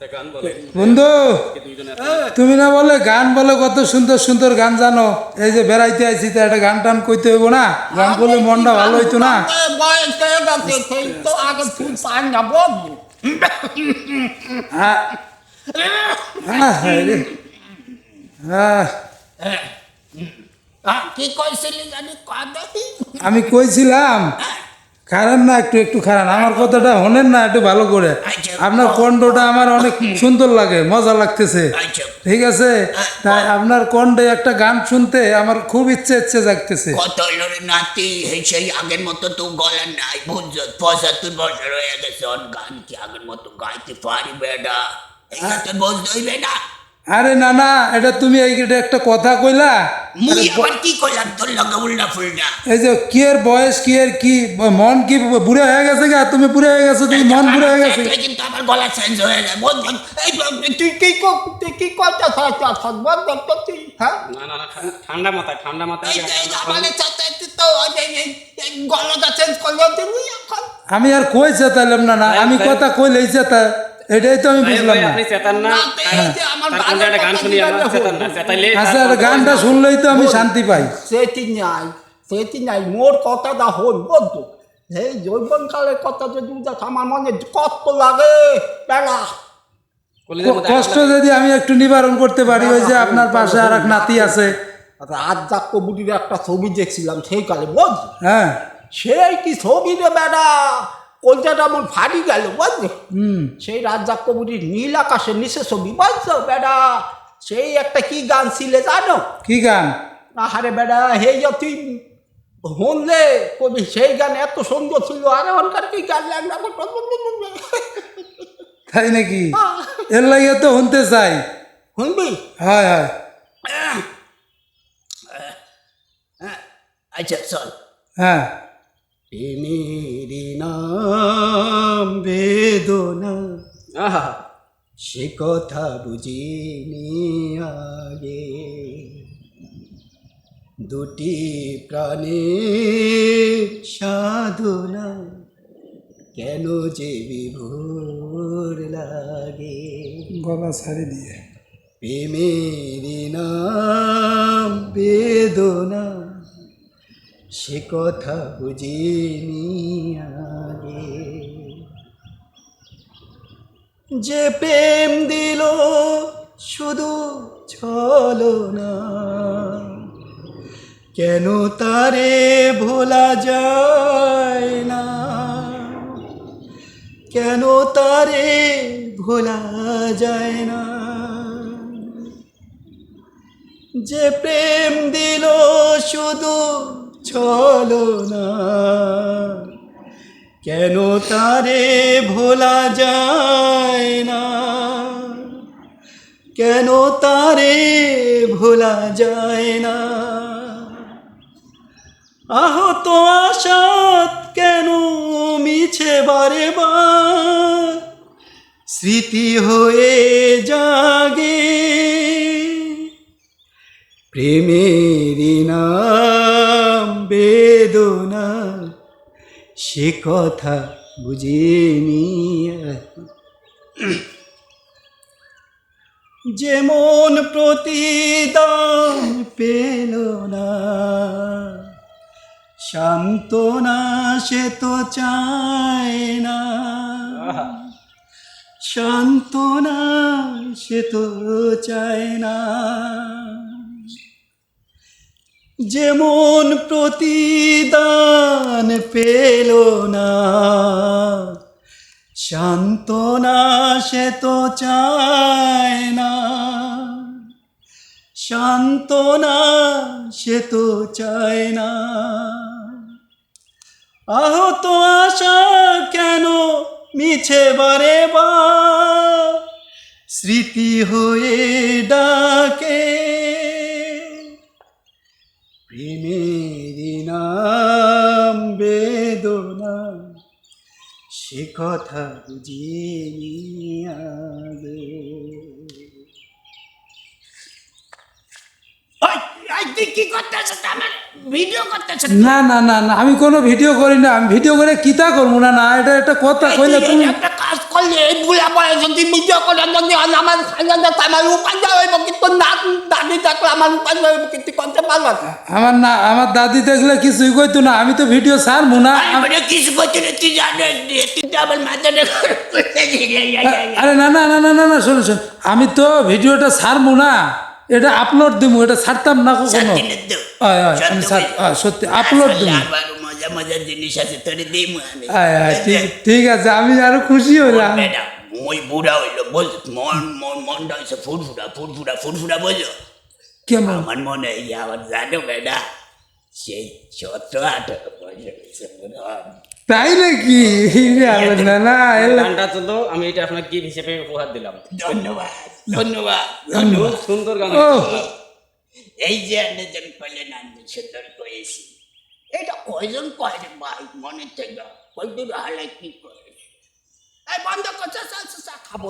একটা গান বলে। বন্ধু তুমি না বলে গান বলে কত সুন্দর সুন্দর গান জানো? এই যে বেড়াইতে আইছি তা একটা গান টান কইতে হইব না? গান করলে মনটা ভালো হইতো না? হয়ে হ্যাঁ। হ্যাঁ, আমি কইছিলাম খারান না একটু একটু খারান। আমার কথাটা হনেন না একটু ভালো করে। আপনার কণ্ঠটা আমার অনেক সুন্দর লাগে মজা লাগতেছে। আচ্ছা। ঠিক আছে? তাই আপনার কণ্ঠে একটা গান শুনতে আমার খুব ইচ্ছে ইচ্ছে জাগতেছে। কত নাতি সেই আগের মতো তো গলা নাই বুঝছ? পঁচাত্তর বছর হয়ে গেছে ওর গান কি আগের মতো গাইতে পারি বেডা এটা তো বলতে হইবে না। আরে না না এটা তুমি এই একটা কথা কইলা মুই আবার কি করলাম তোর লগা উল্টা ফুলটা। এই যে কি এর বয়স কি এর কি মন কি বুড়ে হয়ে গেছে গা? তুমি বুড়ে হয়ে গেছো তুমি মন বুড়ে হয়ে গেছে। কিন্তু আমার গলা চেঞ্জ হয়ে যায়। বল বল। এই তুই কি তুই কি করতে চাস বল বল তো তুই হ্যাঁ? না না না ঠান্ডা মাথায় ঠান্ডা মাথায় এই যে আমাদের সাথে তো ওই এই- এই গলাটা চেঞ্জ করল তুমি আমি আর কই চেতাইলাম না না আমি কথা কইলেই চেতা এটাই তো আমি বুঝলাম না। আপনি চেতান না? না, তো এই যে আমার তার কোনটা একটা গান শুনি কথা চেতান না চেতাইলে আচ্ছা গানটা শুনলেই তো আমি শান্তি পাই। সেটি নাই সেটি নাই মোর কথাটা হই বলতো এই জৈবনকালের কথা যদি আমার মনে কত লাগে বেলা। কষ্ট যদি আমি একটু নিবারণ করতে পারি ওই যে আপনার পাশে আর এক নাতি আছে। রাজ্জাক কবুটির একটা ছবি দেখছিলাম সেই কালে বুঝলি? হ্যাঁ। সেই কি ছবি রে বেড়া? কলকাতা আমার ফাড়ি গেল বুঝলি? হুম। সেই রাজ্জাক কবুটির নীল আকাশের নিচে ছবি বুঝছ? বেড়া সেই একটা কি গান ছিলে জানো? কি গান? আহারে বেড়া হে যে তুই শুনলে কবি সেই গান এত সুন্দর ছিল আরে ওনকার কি গান তাই নাকি? এর লাগে তো শুনতে চাই। শুনবি হ্যাঁ হ্যাঁ। আচ্ছা চল। হ্যাঁ। প্রেমেরই নাম বেদনা। আহা, সে কথা বুঝিনি আগে। দুটি প্রাণে সাধনা কেন যে বিভোর লাগে। গলা ছাড়ি দিয়ে। প্রেমেরই নাম বেদনা সে কথা বুঝিনি আগে। যে প্রেম দিল শুধু ছলো না, কেন তারে ভোলা যায় না? কেন তারে ভোলা যায় না? যে প্রেম দিল শুধু ছলো না। কেন তারে ভোলা যায় না? কেন তারে ভোলা যায় না? আহত আশাত কেন মিছে বারে বার? স্মৃতি হয়ে জাগে প্রেমেরই নাম সে কথা বুঝিনি যেমন প্রতিদান পেল না সান্ত্বনা সে তো চায় না। সান্ত্বনা সে তো চায় না। যেমন প্রতিদান পেল না, সান্ত্বনা সে তো চায় না, সান্ত্বনা সে তো চায় না। আহত আশা কেন মিছে বারে বা স্মৃতি হয়ে ডাকে সে কথা বুঝিয়ে আগে। তুই কি করতেছ আমার ভিডিও করতেছ না। না না না আমি কোনো ভিডিও করি না আমি ভিডিও করে কিতা করব? না না এটা একটা কথা কইলে তুমি একটা কাজ করলে এই বয়স যদি ভিডিও করে যদি আমার আমার হইব কিন্তু না দাদি দেখলে আমার হইব কিন্তু করতে পারব? না আমার না আমার দাদি দেখলে কিছুই কইতো না আমি তো ভিডিও ছাড়বো না। কিছু করতে তুই জানিস তুই আমার মাথাটা আরে না না না না না না শোনো শোন আমি তো ভিডিওটা ছাড়বো না। এটা আপলোড দিমু এটা ছাড়তাম না কখনো? আমি সত্যি আপলোড দিমু। মজা মজার জিনিস আছে তোর দিমু আমি। ঠিক আছে? আমি আরও খুশি হইলাম। ম্যাডাম মই বুড়া হইল বল মন মন মনটা হয়েছে ফুরফুরা ফুরফুরা ফুরফুরা বোঝো? কেমন? আমার মনে হয় আমার জানো বেটা? সেই আঠারো বছর মনে হয়। তাই নাকি না না গানটা তো তো আমি এটা আপনার গিফট হিসেবে উপহার দিলাম। ধন্যবাদ ধন্যবাদ। খুব সুন্দর গান। এই যে আপনি যেন পেলেন আমি সুন্দর কয়েছি এটা কয়জন কয় রে ভাই মনে থেকে? কয়দূর হালে কি করে এই বন্ধ করছে খাব।